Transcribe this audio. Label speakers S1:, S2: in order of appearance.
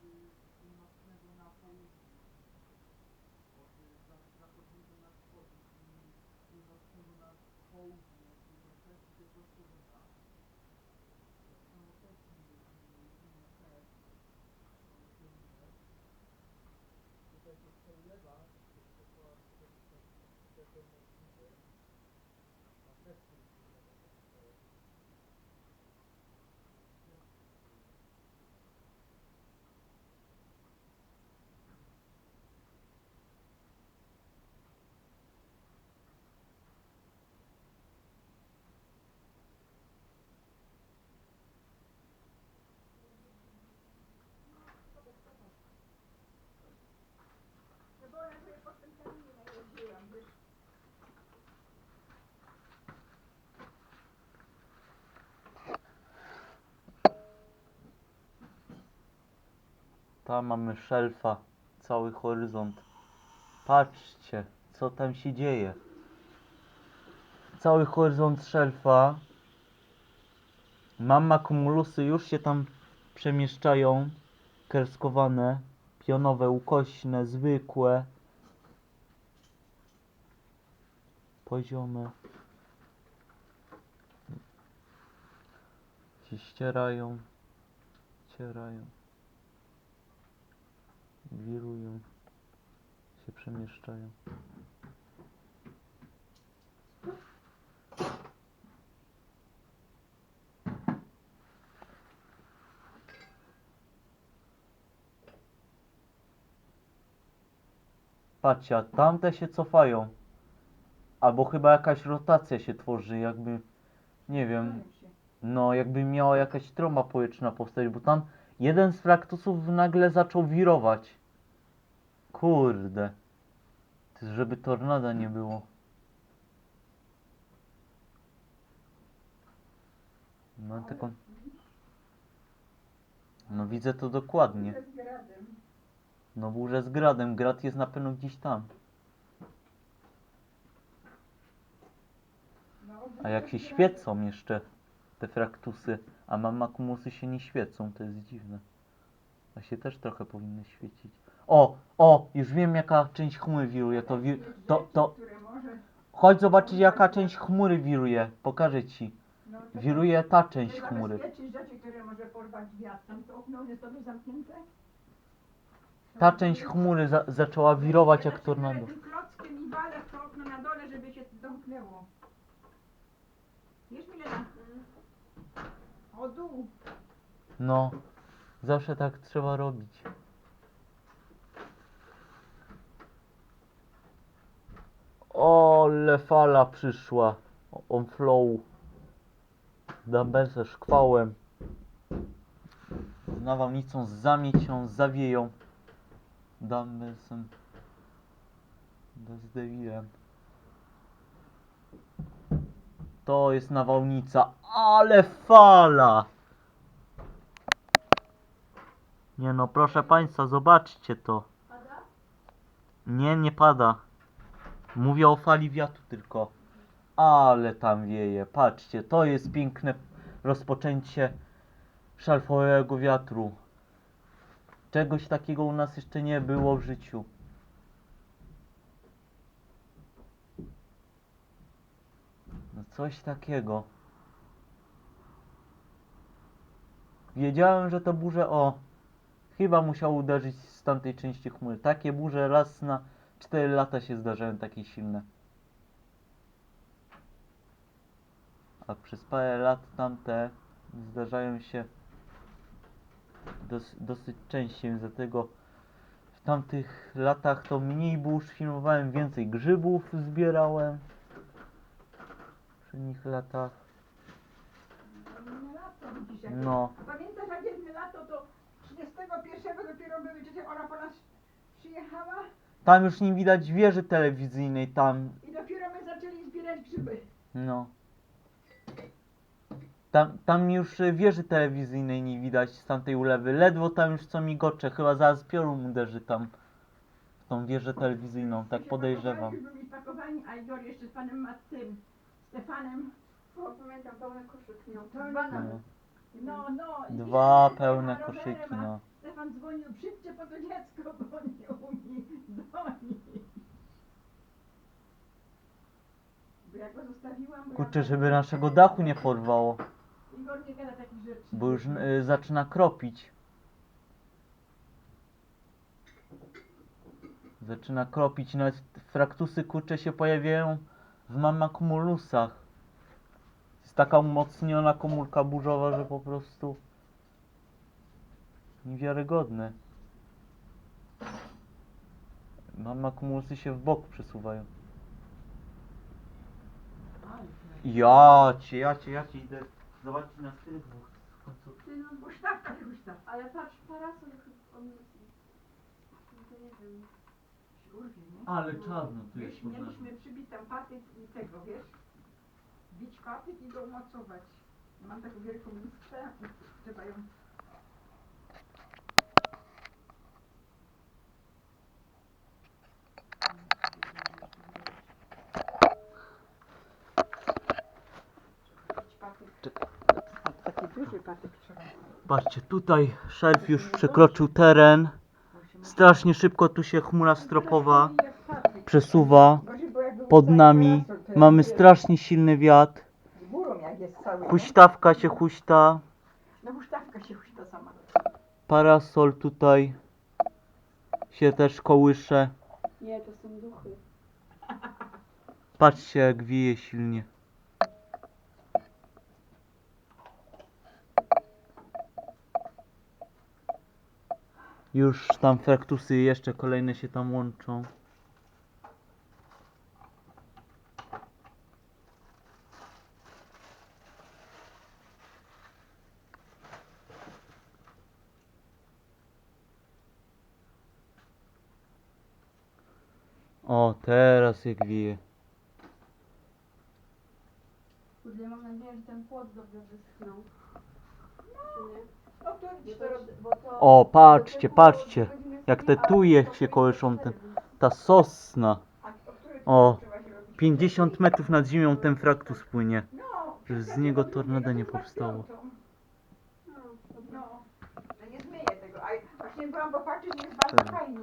S1: północnego na południe. Od za- zachodniego na wschód północnego na południe. Tylko też się posunięta. Tak samo też nie nie też. są kierunki. Tutaj to przelewa, to to te te te możliwe. A też są przelewa.
S2: No bo ja sobie po tym kamieniu najeździłam, wiesz.
S3: Tam mamy szelfa, cały horyzont. Patrzcie, co tam się dzieje. Cały horyzont szelfa. Mama kumulusy już się tam przemieszczają. Kreskowane, pionowe, ukośne, zwykłe. Poziome. Się ścierają. Ścierają wirują, się przemieszczają. Patrzcie, a tamte się cofają. Albo chyba jakaś rotacja się tworzy, jakby, nie wiem, no, jakby miała jakaś trąba powietrzna powstać, bo tam jeden z fraktusów nagle zaczął wirować. Kurde. Żeby tornada nie było. No taką. No widzę to dokładnie. No burzę z gradem. Grad jest na pewno gdzieś tam.
S2: No,
S3: A jak się świecą jeszcze te fraktusy, a mamakumusy się nie świecą, to jest dziwne. A się też trochę powinny świecić. O, o, już wiem jaka część chmury wiruje. To, wi-
S2: Jakieś
S3: to, to, chodź zobaczyć jaka część chmury wiruje. Pokażę ci.
S2: no, to-
S3: Wiruje ta część chmury.
S2: rzeczy, które może porwać wiatr. Tam to okno jest sobie zamknięte.
S3: Ta część chmury za zaczęła wirować jak tornado.
S2: Tym klockiem i walę w to okno na dole, żeby się domknęło. Wiesz Milena? O dół.
S3: No, zawsze tak trzeba robić. Ole fala przyszła. On flow. Dambę ze szkwałem. Z nawałnicą zamiecią, zawieją. Dambesem. Z Davidem. To jest nawałnica, ale fala! Nie no, proszę Państwa, zobaczcie to.
S2: Pada?
S3: Nie, nie pada. Mówię o fali wiatru tylko. Ale tam wieje. Patrzcie, to jest piękne rozpoczęcie szalfowego wiatru. Czegoś takiego u nas jeszcze nie było w życiu. No coś takiego. Wiedziałem, że to burze o Chyba musiał uderzyć z tamtej części chmury. Takie burze raz na 4 lata się zdarzają takie silne. A przez parę lat tamte zdarzają się dos, dosyć częściej, dlatego w tamtych latach to mniej burz filmowałem, więcej grzybów zbierałem. W poprzednich latach. No,
S2: Pamiętasz jak jedne lato to 31 dopiero były, czy ona po nas przyjechała
S3: tam już nie widać wieży telewizyjnej, tam
S2: i dopiero my zaczęli zbierać grzyby.
S3: No. Tam, tam już y, wieży telewizyjnej nie widać z tamtej ulewy. Ledwo tam już co migocze. Chyba zaraz piorun uderzy tam w tą wieżę telewizyjną, tak podejrzewam.
S2: pakowali, Byli spakowani, a Igor jeszcze z panem Matym, Stefanem.
S4: O, pamiętam, pełny koszyk miał.
S2: To
S4: nawet.
S2: No, no. i
S3: Dwa pełne
S2: rowerem,
S3: koszyki,
S2: a
S3: no.
S2: Pan dzwonił, szybcie po to dziecko, bo nie umie dzwonić. Bo ja go zostawiłam, bo
S3: Kurczę,
S2: ja
S3: żeby naszego dachu nie porwało,
S2: Igor nie gada takich rzeczy.
S3: bo już y, zaczyna kropić. Zaczyna kropić, nawet fraktusy kurcze się pojawiają w mammakumulusach. Jest taka umocniona komórka burzowa, że po prostu niewiarygodne. Mammakumusy się w bok przesuwają. Ja cię, ja cię, ja cię idę zobaczyć na tych dwóch w końcu.
S2: Ty no, huśtawka, ty huśtawka.
S4: Ale patrz, parasol chyba on... No to nie wiem.
S2: Się urwie, nie?
S3: Ale czarno tu jest.
S2: Wiesz, mieliśmy przybić tam patyk i tego, wiesz? Bić patyk i go umocować. Mam taką wielką listę, trzeba ją... Bić patyk. Taki duży patyk trzeba.
S3: Patrzcie, tutaj szelf już przekroczył teren. Strasznie szybko tu się chmura stropowa przesuwa pod nami. Mamy strasznie silny wiatr. Huśtawka się huśta.
S2: No huśtawka się huśta sama.
S3: Parasol tutaj się też kołysze.
S4: Nie, to są duchy.
S3: Patrzcie jak wieje silnie. Już tam fraktusy jeszcze kolejne się tam łączą. O, teraz jak wieje.
S4: Kurde, mam nadzieję, że ten płot dobrze wyschnął. Czy nie?
S2: No
S3: O, patrzcie, patrzcie, jak te tuje się kołyszą, ten- ta sosna.
S2: O której
S3: O,
S2: trzeba się robić?
S3: 50 metrów nad ziemią ten fraktus płynie.
S2: No,
S3: Żeby z niego
S2: to
S3: tornado nie powstało.
S4: No, dobra.
S2: No, że nie zmyję tego. A właśnie byłam popatrzeć, jest bardzo fajnie.